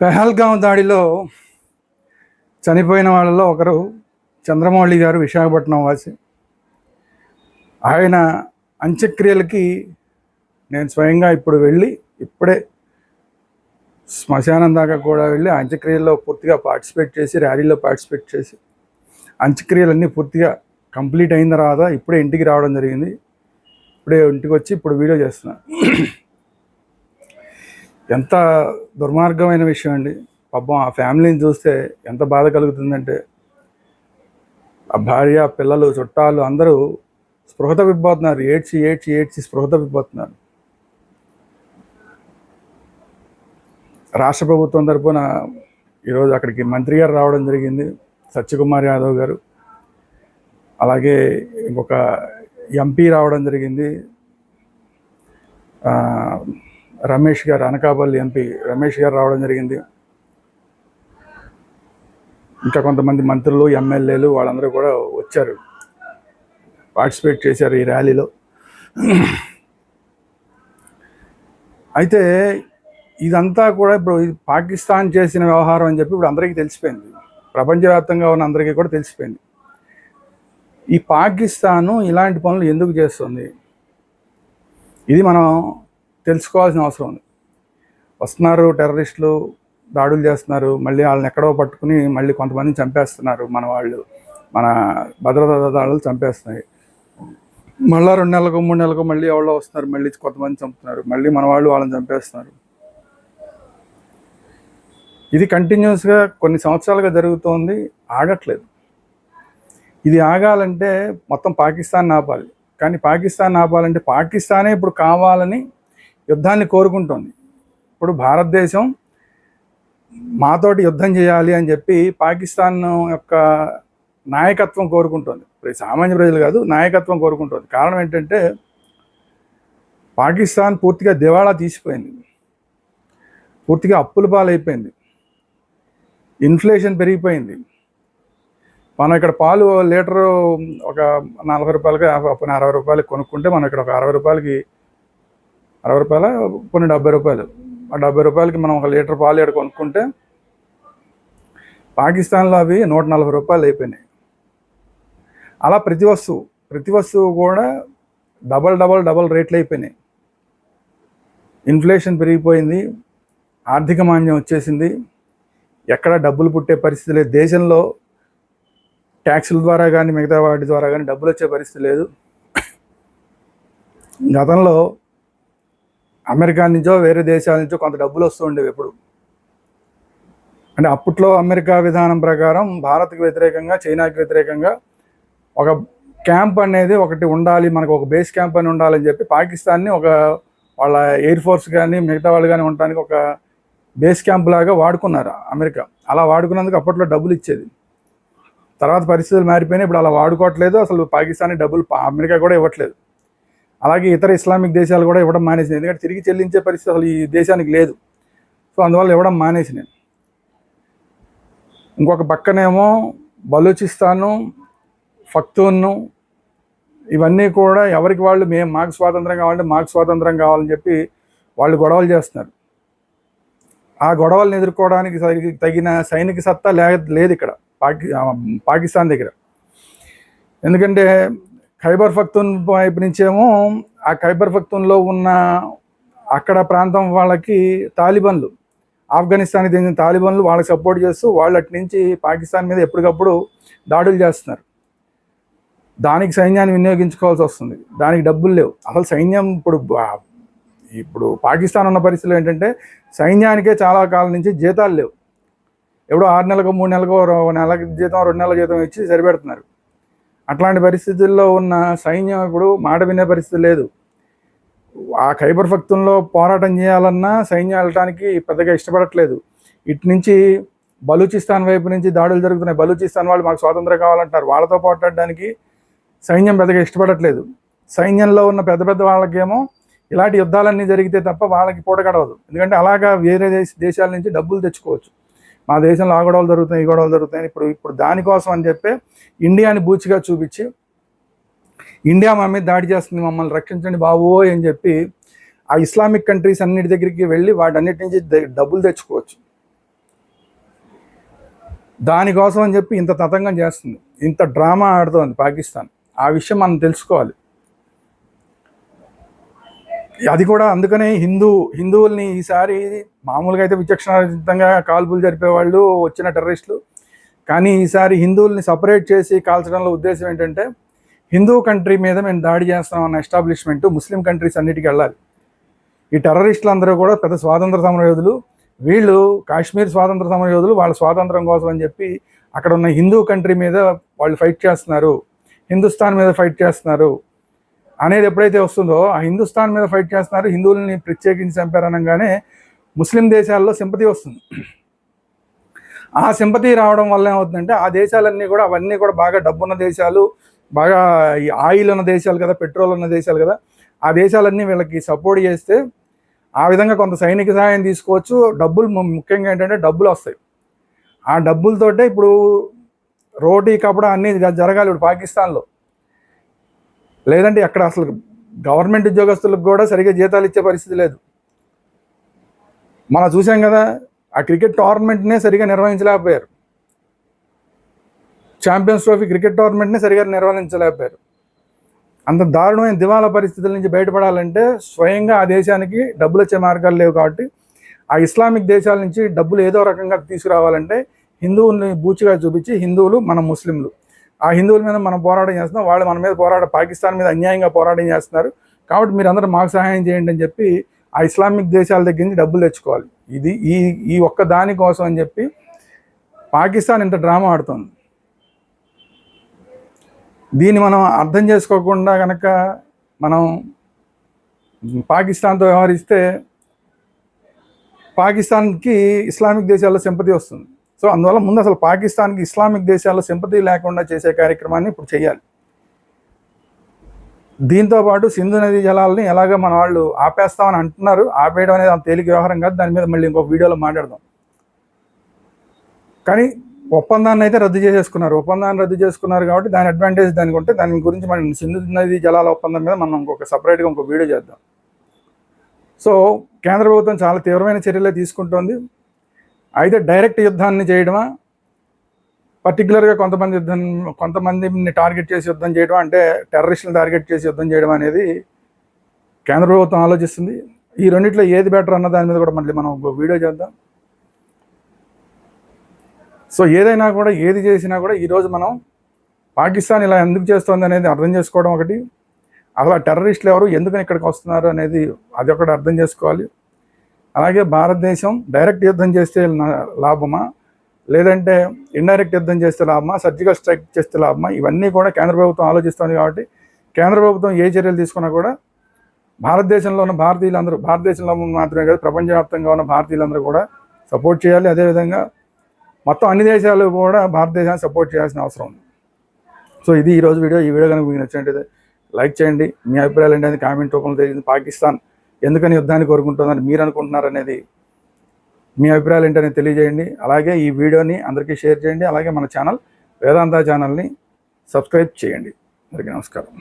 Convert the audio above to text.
పెహల్గాం దాడిలో చనిపోయిన వాళ్ళలో ఒకరు చంద్రమౌళి గారు విశాఖపట్నం వాసి. ఆయన అంత్యక్రియలకి నేను స్వయంగా ఇప్పుడు వెళ్ళి ఇప్పుడే శ్మశానం దాకా కూడా వెళ్ళి అంత్యక్రియల్లో పూర్తిగా పార్టిసిపేట్ చేసి ర్యాలీలో పార్టిసిపేట్ చేసి అంత్యక్రియలన్నీ పూర్తిగా కంప్లీట్ అయిన తర్వాత ఇప్పుడే ఇంటికి రావడం జరిగింది. ఇప్పుడే ఇంటికి వచ్చి ఇప్పుడు వీడియో చేస్తున్నాను ఎంత దుర్మార్గమైన విషయం అండి. పాపం ఆ ఫ్యామిలీని చూస్తే ఎంత బాధ కలుగుతుందంటే ఆ భార్య పిల్లలు చుట్టాలు అందరూ స్పృహ తప్పిపోతున్నారు. ఏడ్చి ఏడ్చి ఏడ్చి స్పృహ తప్పిపోతున్నారు. రాష్ట్ర ప్రభుత్వం తరపున ఈరోజు అక్కడికి మంత్రి గారు రావడం జరిగింది సత్యకుమార్ యాదవ్ గారు. అలాగే ఇంకొక ఎంపీ రావడం జరిగింది. రమేష్ గారు అనకాపల్లి ఎంపీ రమేష్ గారు రావడం జరిగింది. ఇంకా కొంతమంది మంత్రులు ఎమ్మెల్యేలు వాళ్ళందరూ కూడా వచ్చారు. పార్టిసిపేట్ చేశారు ఈ ర్యాలీలో. అయితే ఇదంతా కూడా ఇప్పుడు పాకిస్తాన్ చేసిన వ్యవహారం అని చెప్పి ఇప్పుడు అందరికీ తెలిసిపోయింది. ప్రపంచవ్యాప్తంగా ఉన్న అందరికీ కూడా తెలిసిపోయింది. ఈ పాకిస్తాను ఇలాంటి పనులు ఎందుకు చేస్తుంది? ఇది మనం తెలుసుకోవాల్సిన అవసరం ఉంది. వస్తున్నారు టెర్రరిస్టులు దాడులు చేస్తున్నారు మళ్ళీ వాళ్ళని ఎక్కడో పట్టుకుని మళ్ళీ కొంతమందిని చంపేస్తున్నారు మన వాళ్ళు. మన భద్రతా దాడులు చంపేస్తున్నాయి. మళ్ళీ రెండు నెలలకు మూడు నెలలకు మళ్ళీ ఎవరో వస్తున్నారు మళ్ళీ కొంతమంది చంపుతున్నారు మళ్ళీ మన వాళ్ళు వాళ్ళని చంపేస్తున్నారు. ఇది కంటిన్యూస్గా కొన్ని సంవత్సరాలుగా జరుగుతోంది ఆగట్లేదు. ఇది ఆగాలంటే మొత్తం పాకిస్తాన్ ఆపాలి. కానీ పాకిస్తాన్ ఆపాలంటే పాకిస్తానే ఇప్పుడు కావాలని యుద్ధాన్ని కోరుకుంటుంది. ఇప్పుడు భారతదేశం మాతోటి యుద్ధం చేయాలి అని చెప్పి పాకిస్తాన్ యొక్క నాయకత్వం కోరుకుంటుంది. సామాన్య ప్రజలు కాదు నాయకత్వం కోరుకుంటుంది. కారణం ఏంటంటే పాకిస్తాన్ పూర్తిగా దివాళా తీసిపోయింది. పూర్తిగా అప్పుల పాలైపోయింది. ఇన్ఫ్లేషన్ పెరిగిపోయింది. మనం ఇక్కడ పాలు లీటరు ఒక నలభై రూపాయలకి యాభై- అరవై రూపాయలకి కొనుక్కుంటే మనం ఇక్కడ ఒక అరవై రూపాయలకి అరవై రూపాయల? కొన్ని డెబ్బై రూపాయలు. ఆ డెబ్బై రూపాయలకి మనం ఒక లీటర్ పాలు ఇక్కడ కొనుక్కుంటే పాకిస్తాన్లో అవి నూట నలభై రూపాయలు అయిపోయినాయి. అలా ప్రతి వస్తువు ప్రతి వస్తువు కూడా డబల్ డబల్ డబల్ రేట్లు అయిపోయినాయి. ఇన్ఫ్లేషన్ పెరిగిపోయింది ఆర్థిక మాంద్యం వచ్చేసింది. ఎక్కడ డబ్బులు పుట్టే పరిస్థితి లేదు. దేశంలో ట్యాక్సుల ద్వారా కానీ మిగతా వాటి ద్వారా కానీ డబ్బులు వచ్చే పరిస్థితి లేదు. గతంలో అమెరికా నుంచో వేరే దేశాల నుంచో కొంత డబ్బులు వస్తూ ఉండేవి ఎప్పుడు. అంటే అప్పట్లో అమెరికా విధానం ప్రకారం భారత్కి వ్యతిరేకంగా చైనాకి వ్యతిరేకంగా ఒక క్యాంప్ అనేది ఒకటి ఉండాలి మనకు ఒక బేస్ క్యాంప్ అని ఉండాలని చెప్పి పాకిస్తాన్ని ఒక వాళ్ళ ఎయిర్ ఫోర్స్ కానీ మిగతా వాళ్ళు కానీ ఉండడానికి ఒక బేస్ క్యాంప్ లాగా వాడుకున్నారు అమెరికా. అలా వాడుకున్నందుకు అప్పట్లో డబ్బులు ఇచ్చేది. తర్వాత పరిస్థితులు మారిపోయినాయి. ఇప్పుడు అలా వాడుకోవట్లేదు. అసలు పాకిస్తాన్ డబ్బులు అమెరికా కూడా ఇవ్వట్లేదు. అలాగే ఇతర ఇస్లామిక్ దేశాలు కూడా ఇవ్వడం మానేసింది. ఎందుకంటే తిరిగి చెల్లించే పరిస్థితి అసలు ఈ దేశానికి లేదు. సో అందువల్ల ఇవ్వడం మానేసినాయి ఇంకొక పక్కనేమో బలూచిస్తాను ఫక్తూన్ను ఇవన్నీ కూడా ఎవరికి వాళ్ళు మేము మాకు స్వాతంత్రం కావాలంటే మాకు స్వాతంత్రం కావాలని చెప్పి వాళ్ళు గొడవలు చేస్తున్నారు. ఆ గొడవలను ఎదుర్కోవడానికి తగిన సైనిక సత్తా లే లేదు ఇక్కడ. పాకి పాకిస్తాన్ దగ్గర. ఎందుకంటే ఖైబర్ ఫక్తున్ వైపు నుంచేమో ఆ ఖైబర్ ఫక్తున్లో ఉన్న అక్కడ ప్రాంతం వాళ్ళకి తాలిబన్లు ఆఫ్ఘనిస్తాన్కి చెందిన తాలిబన్లు వాళ్ళకి సపోర్ట్ చేస్తూ వాళ్ళు అటు నుంచి పాకిస్తాన్ మీద ఎప్పటికప్పుడు దాడులు చేస్తున్నారు. దానికి సైన్యాన్ని వినియోగించుకోవాల్సి వస్తుంది. దానికి డబ్బులు లేవు. అసలు సైన్యం ఇప్పుడు ఇప్పుడు పాకిస్తాన్ ఉన్న పరిస్థితులు ఏంటంటే సైన్యానికే చాలా కాలం నుంచి జీతాలు లేవు. ఎప్పుడో ఆరు నెలలకు మూడు నెలలకు నెల జీతం రెండు నెలల జీతం ఇచ్చి సరిపెడుతున్నారు. అట్లాంటి పరిస్థితుల్లో ఉన్న సైన్యం ఇప్పుడు మాట వినే పరిస్థితి లేదు. ఆ ఖైబర్ పఖ్తూన్లో పోరాటం చేయాలన్నా సైన్యం వెళ్ళటానికి పెద్దగా ఇష్టపడట్లేదు. ఇటు నుంచి బలూచిస్తాన్ వైపు నుంచి దాడులు జరుగుతున్నాయి. బలూచిస్తాన్ వాళ్ళు మాకు స్వాతంత్రం కావాలంటారు. వాళ్ళతో పోట్లాడడానికి సైన్యం పెద్దగా ఇష్టపడట్లేదు. సైన్యంలో ఉన్న పెద్ద పెద్ద వాళ్ళకేమో ఇలాంటి యుద్ధాలన్నీ జరిగితే తప్ప వాళ్ళకి పూట గడవదు ఎందుకంటే అలాగా వేరే దేశ దేశాల నుంచి డబ్బులు తెచ్చుకోవచ్చు. మా దేశంలో ఆ గొడవలు జరుగుతాయి ఈ గొడవలు జరుగుతాయి ఇప్పుడు ఇప్పుడు దానికోసం అని చెప్పి ఇండియాని బూచిగా చూపించి ఇండియా మా మీద దాడి చేస్తుంది మమ్మల్ని రక్షించండి బాబో అని చెప్పి ఆ ఇస్లామిక్ కంట్రీస్ అన్నిటి దగ్గరికి వెళ్ళి వాటన్నిటి నుంచి డబ్బులు తెచ్చుకోవచ్చు. దానికోసం అని చెప్పి ఇంత తతంగం చేస్తుంది. ఇంత డ్రామా ఆడుతోంది పాకిస్తాన్. ఆ విషయం మనం తెలుసుకోవాలి. అది కూడా అందుకనే హిందూ హిందువుల్ని ఈసారి మామూలుగా అయితే విచక్షణారహితంగా కాల్పులు జరిపేవాళ్ళు వచ్చిన టెర్రరిస్టులు. కానీ ఈసారి హిందువుల్ని సపరేట్ చేసి కాల్చడంలో ఉద్దేశం ఏంటంటే హిందూ కంట్రీ మీద మేము దాడి చేస్తాం అన్న ఎస్టాబ్లిష్మెంట్ ముస్లిం కంట్రీస్ అన్నిటికీ వెళ్ళాలి. ఈ టెర్రరిస్టులు అందరూ కూడా పెద్ద స్వాతంత్ర సమరయోధులు వీళ్ళు కాశ్మీర్ స్వాతంత్ర సమరయోధులు వాళ్ళ స్వాతంత్రం కోసం అని చెప్పి అక్కడ ఉన్న హిందూ కంట్రీ మీద వాళ్ళు ఫైట్ చేస్తున్నారు హిందుస్థాన్ మీద ఫైట్ చేస్తున్నారు. అనేది ఎప్పుడైతే వస్తుందో ఆ హిందుస్థాన్ మీద ఫైట్ చేస్తున్నారు హిందువుల్ని ప్రత్యేకించి చంపారనగానే ముస్లిం దేశాల్లో సింపతి వస్తుంది. ఆ సింపతి రావడం వల్ల ఏమవుతుందంటే ఆ దేశాలన్నీ కూడా అవన్నీ కూడా బాగా డబ్బున్న దేశాలు బాగా ఈ ఆయిల్ ఉన్న దేశాలు కదా పెట్రోల్ ఉన్న దేశాలు కదా ఆ దేశాలన్నీ వీళ్ళకి సపోర్ట్ చేస్తే ఆ విధంగా కొంత సైనిక సహాయం తీసుకోవచ్చు. డబ్బులు ముఖ్యంగా ఏంటంటే డబ్బులు వస్తాయి. ఆ డబ్బులతోటే ఇప్పుడు రోటీ కపడ అన్నీ జరగాలి. ఇప్పుడు పాకిస్తాన్లో లేదంటే అక్కడ అసలు గవర్నమెంట్ ఉద్యోగస్తులకు కూడా సరిగ్గా జీతాలు ఇచ్చే పరిస్థితి లేదు. మనం చూసాం కదా ఆ క్రికెట్ టోర్నమెంట్నే సరిగా నిర్వహించలేకపోయారు. ఛాంపియన్స్ ట్రోఫీ క్రికెట్ టోర్నమెంట్నే సరిగా నిర్వహించలేకపోయారు. అంత దారుణమైన దివాలా పరిస్థితుల నుంచి బయటపడాలంటే స్వయంగా ఆ దేశానికి డబ్బులు వచ్చే మార్గాలు లేవు కాబట్టి ఆ ఇస్లామిక్ దేశాల నుంచి డబ్బులు ఏదో రకంగా తీసుకురావాలంటే హిందువుల్ని బూచిగా చూపించి హిందువులు మన ముస్లింలు. ఆ హిందువుల మీద మనం పోరాటం చేస్తున్నాం వాళ్ళు మన మీద పోరాట పాకిస్తాన్ మీద అన్యాయంగా పోరాటం చేస్తున్నారు. కాబట్టి మీరు అందరూ మాకు సహాయం చేయండి అని చెప్పి ఆ ఇస్లామిక్ దేశాల దగ్గర నుంచి డబ్బులు తెచ్చుకోవాలి. ఇది ఈ ఈ ఒక్క దాని కోసం అని చెప్పి పాకిస్తాన్ ఇంత డ్రామా ఆడుతుంది. దీన్ని మనం అర్థం చేసుకోకుండా కనుక మనం పాకిస్తాన్తో వ్యవహరిస్తే పాకిస్తాన్కి ఇస్లామిక్ దేశాల్లో సింపతి వస్తుంది. సో అందువల్ల ముందు అసలు పాకిస్తాన్కి ఇస్లామిక్ దేశాల్లో సింపతి లేకుండా చేసే కార్యక్రమాన్ని ఇప్పుడు చేయాలి దీంతో పాటు సింధు నదీ జలాలని ఎలాగ మన వాళ్ళు ఆపేస్తామని అంటున్నారు. ఆపేయడం అనేది అంత తేలిక వ్యవహారం కాదు. దాని మీద మళ్ళీ ఇంకొక వీడియోలో మాట్లాడదాం. కానీ ఒప్పందాన్ని అయితే రద్దు చేసేసుకున్నారు. ఒప్పందాన్ని రద్దు చేసుకున్నారు కాబట్టి దాని అడ్వాంటేజ్ దానికి ఉంటే దాని గురించి మనం సింధు నది జలాల ఒప్పందం మీద మనం ఇంకొక సపరేట్గా ఇంకొక వీడియో చేద్దాం. సో కేంద్ర ప్రభుత్వం చాలా తీవ్రమైన చర్యలే తీసుకుంటోంది. అయితే డైరెక్ట్ యుద్ధాన్ని చేయడమా? పర్టికులర్గా కొంతమంది యుద్ధం కొంతమందిని టార్గెట్ చేసి యుద్ధం చేయడం అంటే టెర్రరిస్టులను టార్గెట్ చేసి యుద్ధం చేయడం అనేది కేంద్ర ప్రభుత్వం ఆలోచిస్తుంది. ఈ రెండిట్లో ఏది బెటర్ అన్న దాని మీద కూడా మళ్ళీ మనం వీడియో చేద్దాం. సో ఏదైనా కూడా ఏది చేసినా కూడా ఈరోజు మనం పాకిస్తాన్ ఇలా ఎందుకు చేస్తుంది అనేది అర్థం చేసుకోవడం ఒకటి. అసలు టెర్రరిస్టులు ఎవరు ఎందుకని ఇక్కడికి వస్తున్నారు అనేది అది ఒకటి అర్థం చేసుకోవాలి. అలాగే భారతదేశం డైరెక్ట్ యుద్ధం చేస్తే నా- లాభమా? లేదంటే ఇండైరెక్ట్ యుద్ధం చేస్తే లాభమా? సర్జికల్ స్ట్రైక్ చేస్తే లాభమా? ఇవన్నీ కూడా కేంద్ర ప్రభుత్వం ఆలోచిస్తుంది కాబట్టి కేంద్ర ప్రభుత్వం ఏ చర్యలు తీసుకున్నా కూడా భారతదేశంలో ఉన్న భారతీయులందరూ భారతదేశంలో మాత్రమే కాదు ప్రపంచవ్యాప్తంగా ఉన్న భారతీయులందరూ కూడా సపోర్ట్ చేయాలి. అదేవిధంగా మొత్తం అన్ని దేశాలు కూడా భారతదేశాన్ని సపోర్ట్ చేయాల్సిన అవసరం ఉంది. సో ఇది ఈరోజు వీడియో. ఈ వీడియో కనుక మీకు నచ్చినట్టయితే లైక్ చేయండి. మీ అభిప్రాయాలు ఏంటంటే కామెంట్ రూపంలో తెలియదు పాకిస్తాన్ ఎందుకని యుద్ధాన్ని కోరుకుంటుందని మీరు అనుకుంటున్నారు అనేది మీ అభిప్రాయాలు ఏంటనేది తెలియజేయండి. అలాగే ఈ వీడియోని అందరికీ షేర్ చేయండి. అలాగే మన ఛానల్ వేదాంత ఛానల్ని సబ్స్క్రైబ్ చేయండి. అందరికీ నమస్కారం.